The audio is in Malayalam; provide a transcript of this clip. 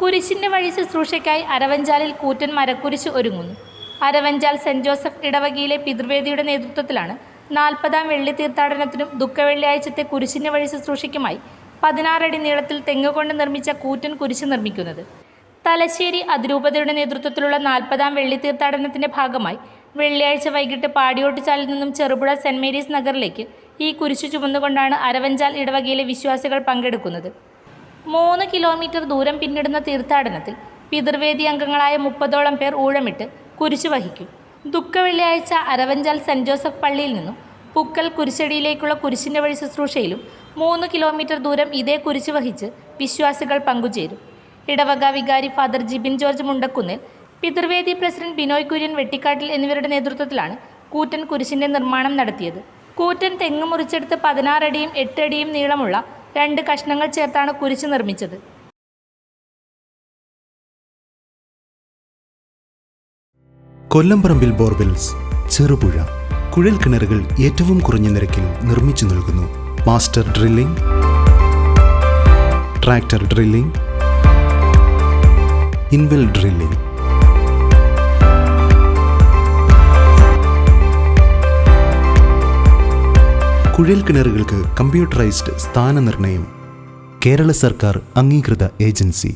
കുരിശിന്റെ വഴി ശുശ്രൂഷയ്ക്കായി അരവഞ്ചാലിൽ കൂറ്റൻ മരക്കുരിശ് ഒരുങ്ങുന്നു. അരവഞ്ചാൽ സെന്റ് ജോസഫ് ഇടവകയിലെ പിതൃവേദിയുടെ നേതൃത്വത്തിലാണ് നാൽപ്പതാം വെള്ളി തീർത്ഥാടനത്തിനും ദുഃഖവെള്ളിയാഴ്ചത്തെ കുരിശിന്റെ വഴി ശുശ്രൂഷയ്ക്കുമായി പതിനാറടി നീളത്തിൽ തെങ്ങ് കൊണ്ട് നിർമ്മിച്ച കൂറ്റൻ കുരിശ് നിർമ്മിക്കുന്നത്. തലശ്ശേരി അതിരൂപതയുടെ നേതൃത്വത്തിലുള്ള നാൽപ്പതാം വെള്ളി തീർത്ഥാടനത്തിന്റെ ഭാഗമായി വെള്ളിയാഴ്ച വൈകിട്ട് പാടിയോട്ടുചാലിൽ നിന്നും ചെറുപുഴ സെന്റ് മേരീസ് നഗറിലേക്ക് ഈ കുരിശു ചുമന്നുകൊണ്ടാണ് അരവഞ്ചാൽ ഇടവകയിലെ വിശ്വാസികൾ പങ്കെടുക്കുന്നത്. മൂന്ന് കിലോമീറ്റർ ദൂരം പിന്നിടുന്ന തീർത്ഥാടനത്തിൽ പിതൃവേദി അംഗങ്ങളായ മുപ്പതോളം പേർ ഊഴമിട്ട് കുരിശു വഹിക്കും. ദുഃഖ വെള്ളിയാഴ്ച അരവഞ്ചാൽ സെന്റ് ജോസഫ് പള്ളിയിൽ നിന്നും പുക്കൽ കുരിശടിയിലേക്കുള്ള കുരിശിന്റെ വഴി ശുശ്രൂഷയിലും മൂന്ന് കിലോമീറ്റർ ദൂരം ഇതേ കുരിശ് വഹിച്ച് വിശ്വാസികൾ പങ്കുചേരും. ഇടവക വികാരി ഫാദർ ജിബിൻ ജോർജ് മുണ്ടക്കുന്നിൽ പിതൃവേദി പ്രസിഡന്റ് ബിനോയ് കുര്യൻ വെട്ടിക്കാട്ടിൽ എന്നിവരുടെ നേതൃത്വത്തിലാണ് കൂറ്റൻ കുരിശിന്റെ നിർമ്മാണം നടത്തിയത്. കൂറ്റൻ തെങ്ങ് മുറിച്ചെടുത്ത് പതിനാറടിയും എട്ടടിയും നീളമുള്ള രണ്ട് കഷ്ണങ്ങൾ ചേർത്താണ് കുരിശ് നിർമ്മിച്ചത്. കൊല്ലംപറമ്പിൽ ബോർവെൽസ് ചെറുപുഴ കുഴൽ കിണറുകൾ ഏറ്റവും കുറഞ്ഞ നിരക്കിൽ നിർമ്മിച്ചു നൽകുന്നു. Master drilling tractor drilling inwell drilling. കുഴൽ കിണറുകൾക്ക് കമ്പ്യൂട്ടറൈസ്ഡ് സ്ഥാനനിർണയം കേരള സർക്കാർ അംഗീകൃത ഏജൻസി.